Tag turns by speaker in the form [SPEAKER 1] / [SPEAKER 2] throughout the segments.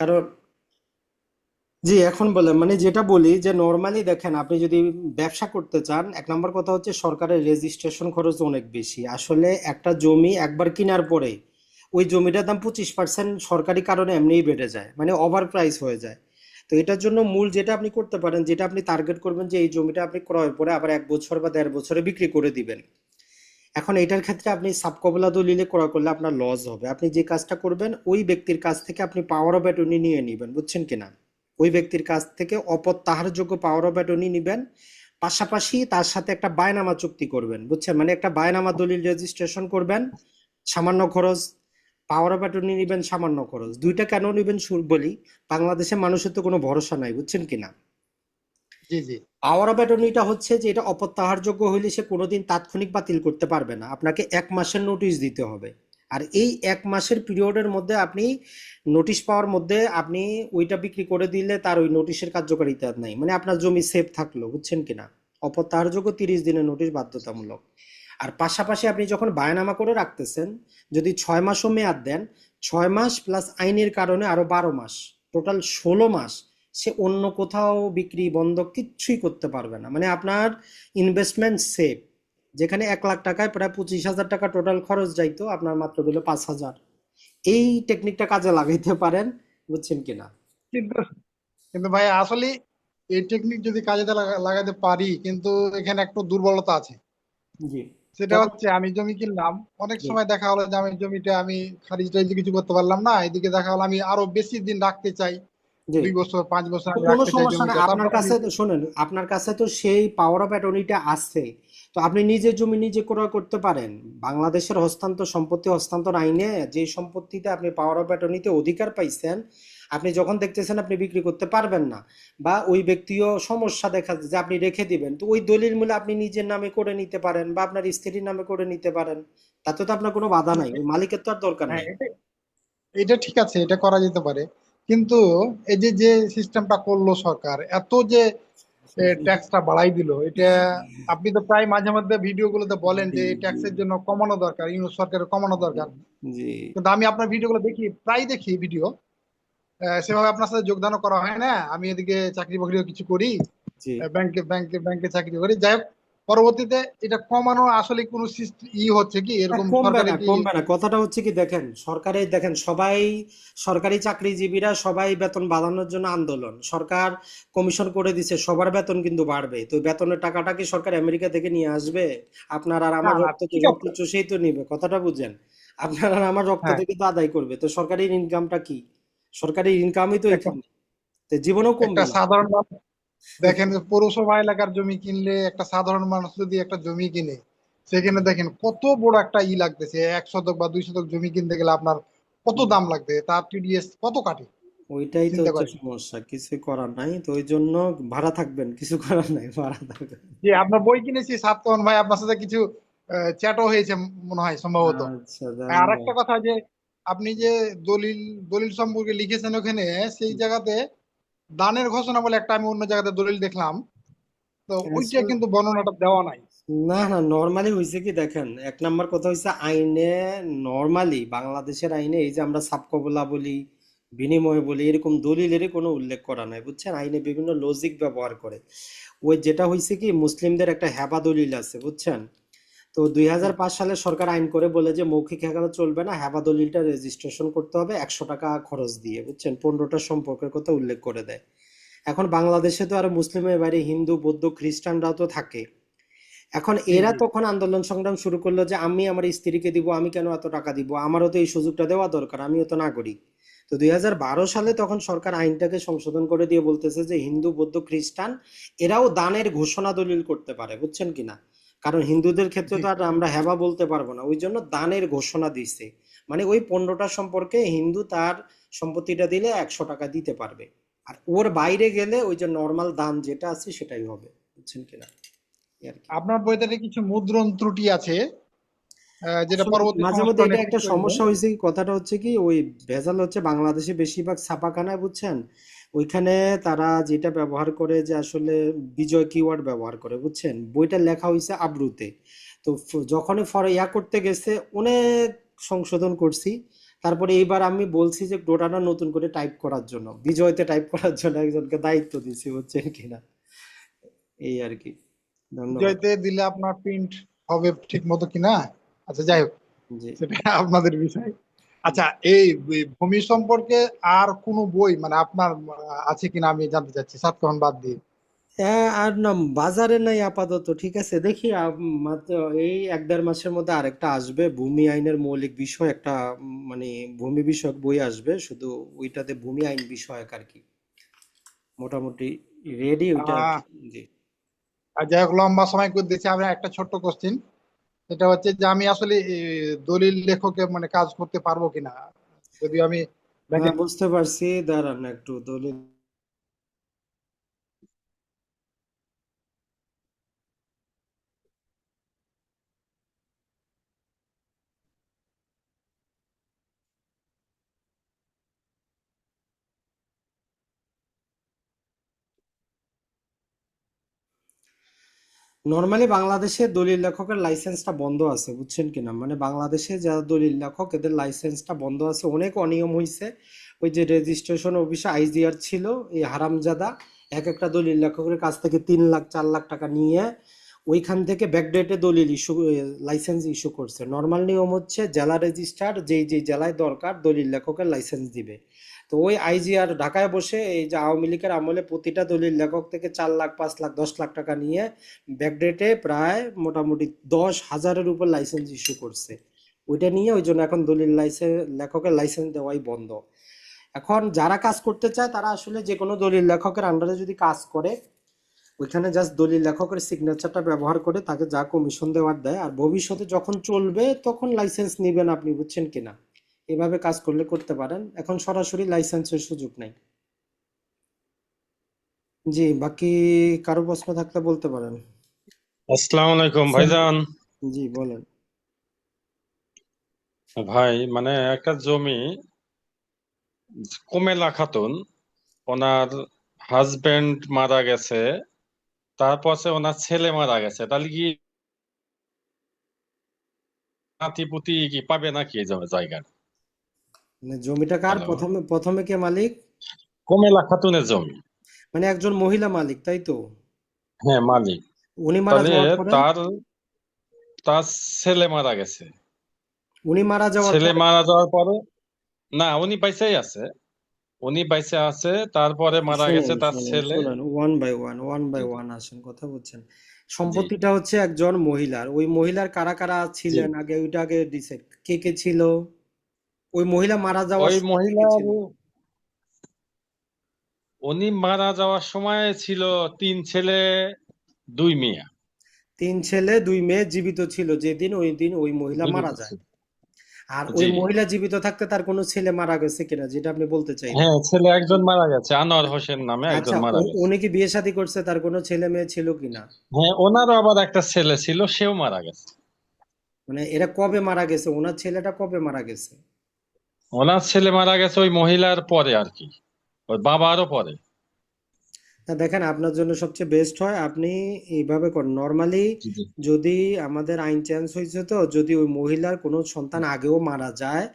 [SPEAKER 1] কারণ জি, এখন বলেন মানে যেটা বলি যে নর্মালি দেখেন, আপনি যদি ব্যবসা করতে চান, এক নম্বর কথা হচ্ছে সরকারের রেজিস্ট্রেশন খরচ অনেক বেশি। আসলে একটা জমি একবার কেনার পরে ওই জমিটার দাম পঁচিশ পার্সেন্ট সরকারি কারণে এমনিই বেড়ে যায় মানে ওভার প্রাইস হয়ে যায়। তো এটার জন্য মূল যেটা আপনি করতে পারেন, যেটা আপনি টার্গেট করবেন যে এই জমিটা আপনি ক্রয় করে আবার এক বছর বা দেড় বছরে বিক্রি করে দিবেন। এখন এটার ক্ষেত্রে আপনি সাবকবলা দলিলে ক্রয় করলে আপনার লস হবে। আপনি যে কাজটা করবেন, ওই ব্যক্তির কাছ থেকে আপনি পাওয়ার অফ অ্যাটর্নি নিয়ে নেবেন, বুঝছেন কিনা? ওই ব্যক্তির কাছ থেকে অপত্যাহারযোগ্য পাওয়ার অফ অ্যাটর্নি নিবেন, পাশাপাশি তার সাথে একটা বায়নামা চুক্তি করবেন, বুঝছেন? মানে একটা বায়নামা দলিল রেজিস্ট্রেশন করবেন, সামান্য খরচ পাওয়ার অফ অ্যাটর্নি নিবেন, সামান্য খরচ। দুইটা কেন নিবেন বলি? বাংলাদেশে মানুষের তো কোনো ভরসা নাই, বুঝছেন কিনা?
[SPEAKER 2] জি জি।
[SPEAKER 1] পাওয়ার অফ অ্যাটর্নিটা হচ্ছে যে এটা অপ্রত্যাহারযোগ্য হইলে সে কোনোদিন তাৎক্ষণিক বাতিল করতে পারবে না। আপনাকে এক মাসের নোটিশ দিতে হবে। আর এই এক মাসের পিরিয়ডের মধ্যে আপনি নোটিশ পাওয়ার মধ্যে আপনি ওইটা বিক্রি করে দিলে তার ওই নোটিশের কার্যকারিতা নাই। মানে আপনার জমি সেফ থাকল, বুঝছেন কিনা? অপত্যাহারযোগ্য তিরিশ দিনের নোটিশ বাধ্যতামূলক। আর পাশাপাশি আপনি যখন বায়নামা করে রাখতেছেন, যদি ছয় মাসও মেয়াদ দেন, ছয় মাস প্লাস আইনের কারণে আরও বারো মাস টোটাল ষোলো মাস সে অন্য কোথাও বিক্রি বন্ধক কিচ্ছুই করতে পারবে না। মানে আপনার ইনভেস্টমেন্ট সেফ যেখানে এক লাখ টাকায় প্রায় পঁচিশ হাজার টাকা টোটাল খরচ যাইতো আপনার মাত্র দিল পাঁচ হাজার। এই টেকনিকটা কাজে লাগাইতে পারেন বুঝছেন কিনা?
[SPEAKER 2] কিন্তু কিন্তু ভাই আসলে এই টেকনিক যদি কাজে লাগা- লাগাতে পারি কিন্তু এখানে একটু দুর্বলতা আছে।
[SPEAKER 1] জি।
[SPEAKER 2] সেটা হচ্ছে আমি জমি কিনলাম অনেক সময় দেখা হলো যে আমি জমিটা আমি খারিজ টারিজ কিছু করতে পারলাম না এদিকে দেখা হলো আমি আরও বেশি দিন রাখতে চাই। দুই বছর পাঁচ বছর
[SPEAKER 1] কোনো সমস্যা
[SPEAKER 2] জমিটা
[SPEAKER 1] আপনার কাছে তো শোনেন আপনার কাছে তো সেই পাওয়ার অফ অ্যাটর্নিটা আছে। তো আপনি নিজে জমি নিজে ক্রয় করতে পারেন। বাংলাদেশের হস্তান্তর সম্পত্তি হস্তান্তর আইনে যে সম্পত্তিতে আপনি পাওয়ার অফ অ্যাটর্নিতে অধিকার পাইছেন আপনি যখন দেখতেছেন আপনি বিক্রি করতে পারবেন না বা ওই ব্যক্তিও সমস্যা দেখা যে আপনি রেখে দিবেন তো ওই দলিল মূলে আপনি নিজের নামে করে নিতে পারেন বা আপনার স্ত্রীর নামে করে নিতে পারেন। তাতে তো আপনার কোনো বাধা নাই মালিকের তো আর দরকার
[SPEAKER 2] হ্যাঁ
[SPEAKER 1] নেই।
[SPEAKER 2] এটা ঠিক আছে এটা করা যেতে পারে। কিন্তু এই যে যে সিস্টেমটা করল সরকার এত যে ট্যাক্সটা বাড়াই দিল এটা আপনি তো প্রায় মাঝে মধ্যে ভিডিও গুলোতে বলেন যে এই ট্যাক্সের জন্য কমানো দরকার ইউনুস সরকারের কমানো দরকার। কিন্তু আমি আপনার ভিডিওগুলো দেখি প্রায় দেখি ভিডিও। সেভাবে আপনার সাথে যোগদানও করা হয় না আমি এদিকে চাকরি বাকরিও কিছু করি ব্যাংকে ব্যাংকে ব্যাংকে চাকরি করি। যাই হোক পরবর্তীতে এটা কমানো আসলে কোনো ই হচ্ছে কি? এরকম
[SPEAKER 1] কমবে না কমবে না। কথাটা হচ্ছে কি দেখেন সরকারে দেখেন সবাই সরকারি চাকরিজীবীরা সবাই বেতন বাড়ানোর জন্য আন্দোলন। সরকার কমিশন করে দিছে সবার বেতন কিন্তু বাড়বে। তো বেতনের টাকাটা কি সরকার আমেরিকা থেকে নিয়ে আসবে? আপনার আর আমার রক্ত
[SPEAKER 2] আছে
[SPEAKER 1] চষেই তো নিবে কথাটা বুঝেন? আপনার আর আমার রক্ত
[SPEAKER 2] হ্যাঁ।
[SPEAKER 1] থেকে তো আদায় করবে। তো সরকারি ইনকামটা কি? সরকারি ইনকামই তো এখানে। তো জীবনেও কমবে
[SPEAKER 2] সাধারণ দেখেন পৌরসভা এলাকার জমি কিনলে একটা সাধারণ মানুষ যদি একটা জমি কিনে সেখানে দেখেন কত বড় একটা ই লাগতেছে এক শতক বা দুই শতক জমি কিনতে গেলে আপনার কত দাম লাগবে তার টিডিএস কত কাটে?
[SPEAKER 1] ওইটাই তো হচ্ছে সমস্যা কিছু করার নাই তো ওই জন্য ভাড়া থাকবেন কিছু করার নাই ভাড়া থাকবেন।
[SPEAKER 2] যে আপনার বই কিনেছি সাতকন ভাই আপনার সাথে কিছু চ্যাটও হয়েছে মনে হয় সম্ভবত।
[SPEAKER 1] আচ্ছা
[SPEAKER 2] আর একটা কথা যে আপনি যে দলিল দলিল সম্পর্কে লিখেছেন ওখানে সেই জায়গাতে দানের ঘোষণা বলে একটা আমি অন্য জায়গাতে দলিল দেখলাম। তো ওইটা কিন্তু বর্ণনাটা দেওয়া নাই।
[SPEAKER 1] না না নর্মালি হয়েছে কি দেখেন এক নাম্বার কথা হয়েছে আইনে নর্মালি বাংলাদেশের আইনে এই যে আমরা সাবকবলা বলি বিনিময় বলি এরকম দলিলেরই কোনো উল্লেখ করা নাই বুঝছেন? আইনে বিভিন্ন লজিক ব্যবহার করে। ওই যেটা হয়েছে কি মুসলিমদের একটা হেবা দলিল আছে বুঝছেন? তো দুই হাজার পাঁচ সালে সরকার আইন করে বলে যে মৌখিক হেবা চলবে না হেবা দলিলটা রেজিস্ট্রেশন করতে হবে একশো টাকা খরচ দিয়ে বুঝছেন? পনেরোটা সম্পর্কের কথা উল্লেখ করে দেয়। এখন বাংলাদেশে তো আরও মুসলিমের বাইরে হিন্দু বৌদ্ধ খ্রিস্টানরাও তো থাকে। এখন এরা তখন আন্দোলন সংগ্রাম শুরু করল যে আমি আমার স্ত্রীকে দিব আমি কেন এত টাকা দিব? আমারও তো এই সুযোগটা দেওয়া দরকার আমিও তো নাগরিক। তো দুই হাজার বারো সালে তখন সরকার আইনটাকে সংশোধন করে দিয়ে বলতেছে যে হিন্দু বৌদ্ধ খ্রিস্টান এরাও দানের ঘোষণা দলিল করতে পারে বুঝছেন কিনা? কারণ হিন্দুদের ক্ষেত্রে তো আর আমরা হেবা বলতে পারব না। ওই জন্য দানের ঘোষণা দিছে মানে ওই পণ্যটা সম্পর্কে হিন্দু তার সম্পত্তিটা দিলে একশো টাকা দিতে পারবে। আর ওর বাইরে গেলে ওই যে নর্মাল দান যেটা আছে সেটাই হবে। বুঝছেন কিনা?
[SPEAKER 2] আপনার বইটাতে কিছু মুদ্রণ ত্রুটি আছে। যেটা পরবর্তী
[SPEAKER 1] মাঝে মধ্যে এটা একটা সমস্যা হয়েছে কি কথাটা হচ্ছে কি ওই ভেজাল হচ্ছে বাংলাদেশে বেশিরভাগ ছাপাখানায় বুঝছেন? ওইখানে তারা যেটা ব্যবহার করে যে আসলে বিজয় কিওয়ার্ড ব্যবহার করে বুঝছেন? বইটা লেখা হয়েছে আব্রুতে। তো যখনই ফর ইয়া করতে গেছে অনেক সংশোধন করছি। তারপরে এইবার আমি বলছি যে ডোটাটা নতুন করে টাইপ করার জন্য। বিজয়তে টাইপ করার জন্য একজনকে দায়িত্ব দিছি বুঝছেন কিনা? এই আর কি। ধন্যবাদ।
[SPEAKER 2] জয়তে দিলে আপনার প্রিন্ট হবে ঠিক মতো কিনা? আচ্ছা যাই হোক। সেটা আপনাদের বিষয়। আচ্ছা এই ভূমি সম্পর্কে আর কোনো বই মানে আপনার আছে কিনা আমি জানতে চাচ্ছি সাতকাহন বাদ দিয়ে।
[SPEAKER 1] হ্যাঁ আর না বাজারে নাই আপাতত ঠিক আছে? দেখি এই এক দেড় মাসের মধ্যে আরেকটা আসবে ভূমি আইনের মৌলিক বিষয় একটা মানে ভূমি বিষয়ক বই আসবে শুধু ওইটাতে ভূমি আইন বিষয়ক আর কি। মোটামুটি রেডি ওইটা। জি।
[SPEAKER 2] আর যাই হোক লম্বা সময় করে দিচ্ছি আমরা একটা ছোট্ট কোশ্চিন সেটা হচ্ছে যে আমি আসলে দলিল লেখকে মানে কাজ করতে পারব কিনা? যদি আমি
[SPEAKER 1] বুঝতে পারছি। দাঁড়ান একটু দলিল নর্মালি বাংলাদেশে দলিল লেখকের লাইসেন্সটা বন্ধ আছে, বুঝছেন কিনা? মানে বাংলাদেশে যারা দলিল লেখক, এদের লাইসেন্সটা বন্ধ আছে। অনেক অনিয়ম হয়েছে ওই যে রেজিস্ট্রেশন অফিসে আইজিআর ছিল, এই হারামজাদা, এক একটা দলিল লেখকের কাছ থেকে তিন লাখ, চার লাখ টাকা নিয়ে ওইখান থেকে ব্যাকডেটে দলিল ইস্যু লাইসেন্স ইস্যু করছে। নর্মাল নিয়ম হচ্ছে, জেলা রেজিস্ট্রার যেই যেই জেলায় দরকার, দলিল লেখকের লাইসেন্স দিবে। তো ওই আইজিআর ঢাকায় বসে এই যে আওয়ামী লীগের আমলে প্রতিটা দলিল লেখক থেকে চার লাখ, পাঁচ লাখ, দশ লাখ টাকা নিয়ে ব্যাকডেটে প্রায় মোটামুটি দশ হাজারের উপর লাইসেন্স ইস্যু করছে। ওইটা নিয়ে ওই জন্য এখন দলিল লাইসেন্স লেখকের লাইসেন্স দেওয়াই বন্ধ। এখন যারা কাজ করতে চায় তারা আসলে যে কোনো দলিল লেখকের আন্ডারে যদি কাজ করে, ওইখানে জাস্ট দলিল লেখকের সিগনেচারটা ব্যবহার করে তাকে যা কমিশন দেওয়ার দেয়, আর ভবিষ্যতে যখন চলবে তখন লাইসেন্স নিবেন আপনি, বুঝছেন কিনা? এভাবে কাজ করলে করতে পারেন। এখন সরাসরি লাইসেন্সের সুযোগ নেই। জি বাকি কারও প্রশ্ন থাকলে বলতে পারেন।
[SPEAKER 3] আসসালামু আলাইকুম ভাইজান।
[SPEAKER 1] জি বলেন।
[SPEAKER 3] ভাই মানে একটা জমি কুমেলা খাতুন ওনার হাজবেন্ড মারা গেছে তারপরে ওনার ছেলে মারা গেছে তাহলে কি নাতিপুতি কি পাবে নাকি এই জায়গা
[SPEAKER 1] মানে জমিটা কার? প্রথমে প্রথমে কে মালিক?
[SPEAKER 3] কুমেলা খাতুনের জমি।
[SPEAKER 1] মানে একজন মহিলা মালিক তাই তো?
[SPEAKER 3] হ্যাঁ মালিক।
[SPEAKER 1] উনি মারা
[SPEAKER 3] তাহলে
[SPEAKER 1] যাওয়ার পরে?
[SPEAKER 3] তার তার ছেলে মারা গেছে।
[SPEAKER 1] উনি মারা যাওয়ার
[SPEAKER 3] ছেলে
[SPEAKER 1] পরে?
[SPEAKER 3] মারা যাওয়ার পরে? না উনি বাইসেই আছে। উনি বাইসে আছে তারপরে মারা গেছে
[SPEAKER 1] শুনুন
[SPEAKER 3] তার
[SPEAKER 1] শুনুন
[SPEAKER 3] ছেলে।
[SPEAKER 1] শুনুন one by one one by one আসেন কথা বলছেন। সম্পত্তিটা হচ্ছে একজন মহিলার। ওই মহিলার কারা কারা
[SPEAKER 3] জি।
[SPEAKER 1] ছিলেন? আগে ওইটা আগে কে কে ছিল? ওই মহিলা মারা যাওয়ার
[SPEAKER 3] ওই
[SPEAKER 1] ছিল।
[SPEAKER 3] উনি মারা যাওয়ার সময় ছিল তিন ছেলে দুই মেয়ে।
[SPEAKER 1] তিন ছেলে দুই মেয়ে জীবিত ছিল যেদিন ওই দিন ওই মহিলা মারা যায়। আর ওই মহিলা জীবিত থাকতে তার কোনো ছেলে মারা গেছে কিনা যেটা আপনি বলতে চাইলেন।
[SPEAKER 3] হ্যাঁ ছেলে একজন মারা গেছে আনোয়ার হোসেন নামে একজন
[SPEAKER 1] আচ্ছা
[SPEAKER 3] মারা গেছে।
[SPEAKER 1] উনি কি বিয়ে শাদী করছে তার কোনো ছেলে মেয়ে ছিল কিনা?
[SPEAKER 3] হ্যাঁ ওনারও আবার একটা ছেলে ছিল সেও মারা গেছে।
[SPEAKER 1] মানে এরা কবে মারা গেছে? ওনার ছেলেটা কবে মারা গেছে?
[SPEAKER 3] ওনার ছেলে মারা গেছে ওই মহিলার পরে আর কি। ওই বাবারও পরে।
[SPEAKER 1] না দেখেন আপনার জন্য সবচেয়ে বেস্ট হয় আপনি এইভাবে করেন নর্মালি যদি আমাদের আইন চেঞ্জ হয়েছে তো যদি ওই মহিলার কোনো সন্তান আগেও মারা যায়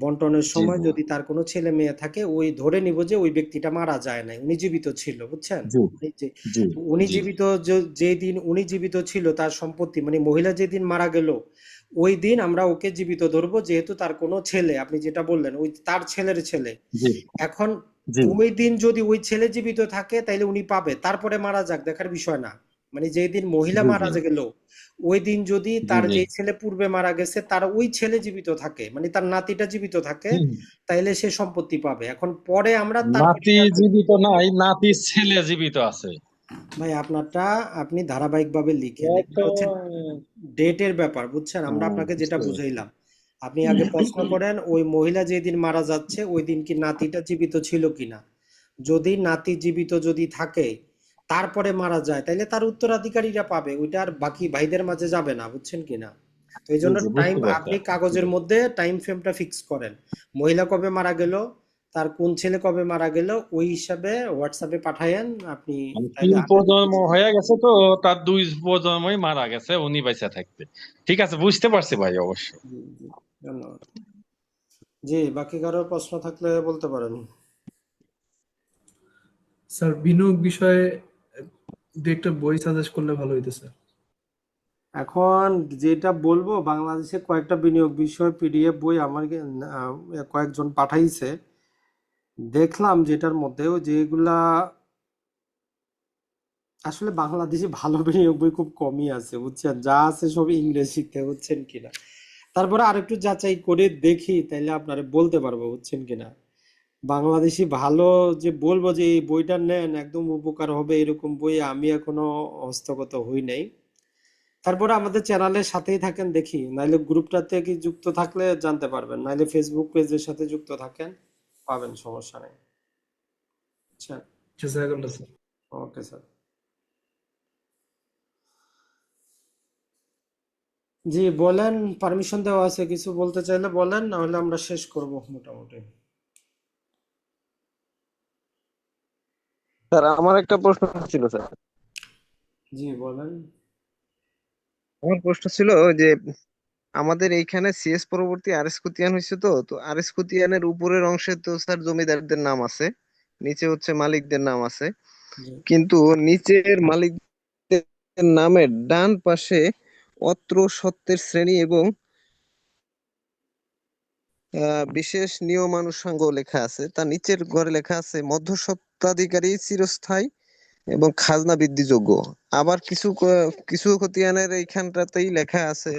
[SPEAKER 1] বন্টনের সময় যদি তার কোনো ছেলে মেয়ে থাকে ওই ধরে নিব যে ওই ব্যক্তিটা মারা যায় নাই উনি জীবিত ছিল বুঝছেন? উনি জীবিত যে- যেদিন উনি জীবিত ছিল তার সম্পত্তি মানে মহিলা যেদিন মারা গেল ওই দিন আমরা ওকে জীবিত ধরবো যেহেতু তার কোনো ছেলে আপনি যেটা বললেন ওই তার ছেলের ছেলে। এখন ওই দিন যদি ওই ছেলে জীবিত থাকে তাইলে উনি পাবে। তারপরে মারা যাক দেখার বিষয় না। মানে যেই দিন মহিলা মারা গেল ওই দিন যদি তার যে ছেলে পূর্বে মারা গেছে তার ওই ছেলে জীবিত থাকে মানে তার নাতিটা জীবিত থাকে। তাইলে সে সম্পত্তি পাবে। এখন পরে আমরা তার
[SPEAKER 3] নাতি জীবিত নাই নাতির ছেলে জীবিত আছে।
[SPEAKER 1] ভাই আপনারটা আপনি ধারাবাহিকভাবে লিখেন। এটা হচ্ছে ডেটের ব্যাপার বুঝছেন? আমরা আপনাকে যেটা বুঝাইলাম আপনি আগে প্রশ্ন করেন ওই মহিলা যেদিন মারা যাচ্ছে ওই দিন কি নাতিটা জীবিত ছিল কিনা? যদি নাতি জীবিত যদি থাকে তারপরে মারা যায় তাহলে তার উত্তরাধিকারীরা পাবে ওইটা আর বাকি ভাইদের মাঝে যাবে না বুঝছেন কিনা? তো এই জন্য টাইম আপনি কাগজের মধ্যে টাইম ফ্রেমটা ফিক্স করেন। মহিলা কবে মারা গেল? তার কোন ছেলে কবে মারা গেল ওই হিসাবে হোয়াটসঅ্যাপে পাঠায়েন আপনি
[SPEAKER 3] মানে তিন প্রজন্ম হয়ে গেছে তো তার দুই প্রজন্মই মারা গেছে উনি বেঁচে থাকতে ঠিক আছে বুঝতে পারছি ভাই অবশ্য
[SPEAKER 1] ধন্যবাদ। জি বাকি কারও প্রশ্ন থাকলে বলতে পারেন।
[SPEAKER 4] স্যার বিনিয়োগ বিষয়ে একটা বই সাজেস্ট করলে ভালো হইতো স্যার।
[SPEAKER 1] এখন যেটা বলব বাংলাদেশে কয়েকটা বিনিয়োগ বিষয় পিডিএফ বই আমাকে আহ, কয়েকজন পাঠাইছে। দেখলাম যেটার মধ্যেও যেগুলা আসলে বাংলাদেশে ভালো বিনিয়োগ বই খুব কমই আছে, বুঝছেন? যা আছে সব ইংরেজিতে, বুঝছেন কিনা? তারপরে আরেকটু যাচাই করে দেখি, তাইলে আপনারা বলতে পারব, বুঝছেন কিনা? বাংলাদেশি ভালো যে বলব যে এই বইটা নেন, একদম উপকার হবে এরকম বই আমি এখনও হস্তগত হই নাই। তারপরে আমাদের চ্যানেলের সাথেই থাকেন দেখি, নাইলে গ্রুপটাতে কি যুক্ত থাকলে জানতে পারবেন, নাইলে ফেসবুক পেজের সাথে যুক্ত থাকেন। পাবেন সমস্যা নেই। আচ্ছা। Okay sir. জি বলেন পারমিশন দেওয়া আছে কিছু বলতে চাইলে বলেন না হলে আমরা শেষ করব মোটামুটি।
[SPEAKER 5] স্যার আমার একটা প্রশ্ন ছিল স্যার।
[SPEAKER 1] জি বলেন।
[SPEAKER 5] আমার প্রশ্ন ছিল যে আমাদের এইখানে সিএস পরবর্তী আরএস খতিয়ান হয়েছে তো তো আরএস খতিয়ানের উপরের অংশে তো স্যার জমিদারদের নাম আছে নিচে হচ্ছে মালিকদের নাম আছে কিন্তু নিচের মালিকদের নামের ডান পাশে অত্র সত্ত্বের শ্রেণি এবং বিশেষ নিয়মানুষঙ্গ লেখা আছে তার নিচের ঘরে লেখা আছে মধ্যস্বত্বাধিকারী চিরস্থায়ী এবং খাজনা বৃদ্ধিযোগ্য। আবার কিছু কিছু খতিয়ানের এইখানটাতেই লেখা আছে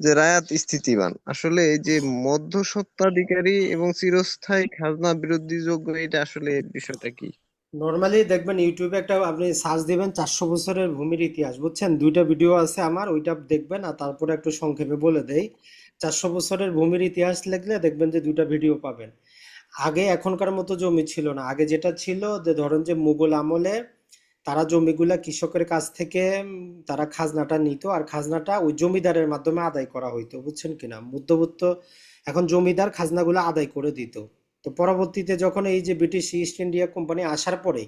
[SPEAKER 5] যে রায়াত স্থিতিবান আসলে যে মধ্যস্বত্বাধিকারী এবং চিরস্থায়ী খাজনা বৃদ্ধিযোগ্য এটা আসলে বিষয়টা কি?
[SPEAKER 1] নর্মালি দেখবেন ইউটিউবে একটা আপনি সার্চ দিবেন চারশো বছরের ভূমির ইতিহাস, বুঝছেন? দুইটা ভিডিও আছে আমার, ওইটা দেখবেন আর তারপরে একটু সংক্ষেপে বলে দেই। চারশো বছরের ভূমির ইতিহাস লিখলে দেখবেন যে দুইটা ভিডিও পাবেন। আগে এখনকার মতো জমি ছিল না। আগে যেটা ছিল যে ধরেন যে মুঘল আমলে তারা জমিগুলা কৃষকের কাছ থেকে তারা খাজনাটা নিত আর খাজনাটা ওই জমিদারের মাধ্যমে আদায় করা হইতো, বুঝছেন কিনা? মধ্যবিত্ত এখন জমিদার খাজনাগুলো আদায় করে দিত। তো পরবর্তীতে যখন এই যে ব্রিটিশ ইস্ট ইন্ডিয়া কোম্পানি আসার পরে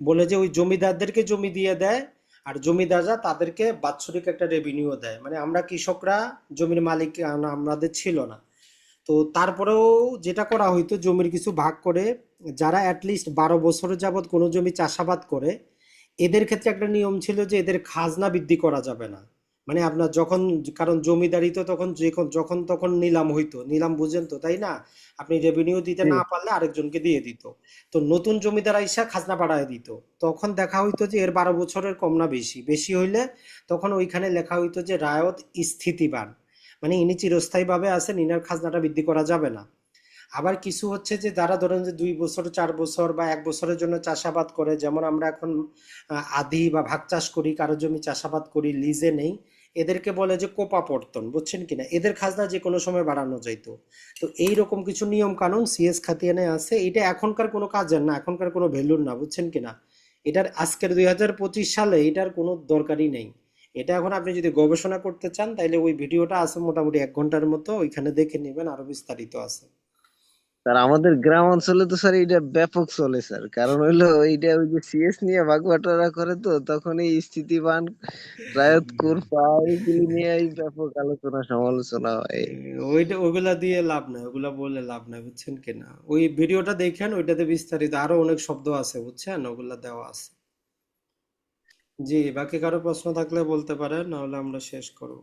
[SPEAKER 1] বলে যে ওই জমিদারদেরকে জমি দিয়ে দেয় আর জমিদাররা তাদেরকে বাৎসরিক একটা রেভিনিউ দেয়। মানে আমরা কৃষকরা জমির মালিক আমাদের ছিল না। তো তারপরেও যেটা করা হইতো, জমির কিছু ভাগ করে যারা অ্যাটলিস্ট বারো বছর যাবত কোনো জমি চাষাবাদ করে এদের ক্ষেত্রে একটা নিয়ম ছিল যে এদের খাজনা বৃদ্ধি করা যাবে না। মানে আপনার যখন কারণ জমিদারি তো তখন যে যখন তখন নিলাম হইতো। নিলাম বুঝেন তো তাই না? আপনি রেভিনিউ দিতে না পারলে আরেকজনকে দিয়ে দিত। তো নতুন জমিদার আইসা খাজনা বাড়ায় দিত। তখন দেখা হইতো যে এর বারো বছরের কম না বেশি। বেশি হইলে তখন ওইখানে লেখা হইতো যে রায়ত স্থিতিবান। মানে ইনি চিরস্থায়ীভাবে আছেন ইনার খাজনাটা বৃদ্ধি করা যাবে না। আবার কিছু হচ্ছে যে যারা ধরেন যে দুই বছর, চার বছর বা এক বছরের জন্য চাষাবাদ করে, যেমন আমরা এখন আধি বা ভাগ চাষ করি, কারও জমি চাষাবাদ করি, লিজে নেই, এদেরকে বলে যে কোপা পর্তন, বুঝছেন কিনা? এদের খাজনা যে কোনো সময় বাড়ানো যাইতো তো। এই রকম কিছু নিয়ম কানুন সিএস খাতিয়ানে আছে, এটা এখনকার কোনো কাজের না, এখনকার কোনো ভ্যালুর না, বুঝছেন কিনা? এটার আজকের দুই হাজার পঁচিশ সালে এটার কোনো দরকারই নেই। এটা এখন আপনি যদি গবেষণা করতে চান তাহলে ওই ভিডিওটা আছে মোটামুটি এক ঘণ্টার মতো, ওইখানে দেখে নেবেন, আরও বিস্তারিত আছে।
[SPEAKER 5] স্যার আমাদের গ্রাম অঞ্চলে তো স্যার এটা ব্যাপক চলে স্যার কারণ হইল এইটা ওই যে সিএস নিয়ে ভাগবাটোয়ারা করে তো, তখন এই স্থিতিবান রায়ত কুরফা এইগুলি নিয়ে এই ব্যাপক আলোচনা সমালোচনা হয়।
[SPEAKER 1] ওইটা ওগুলা দিয়ে লাভ নাই ওগুলা বলে লাভ নাই, বুঝছেন কিনা ওই ভিডিওটা দেখেন, ওইটাতে বিস্তারিত আরও অনেক শব্দ আছে, বুঝছেন? ওগুলা দেওয়া আছে। জি, বাকি কারও প্রশ্ন থাকলে বলতে পারেন, নাহলে আমরা শেষ করব।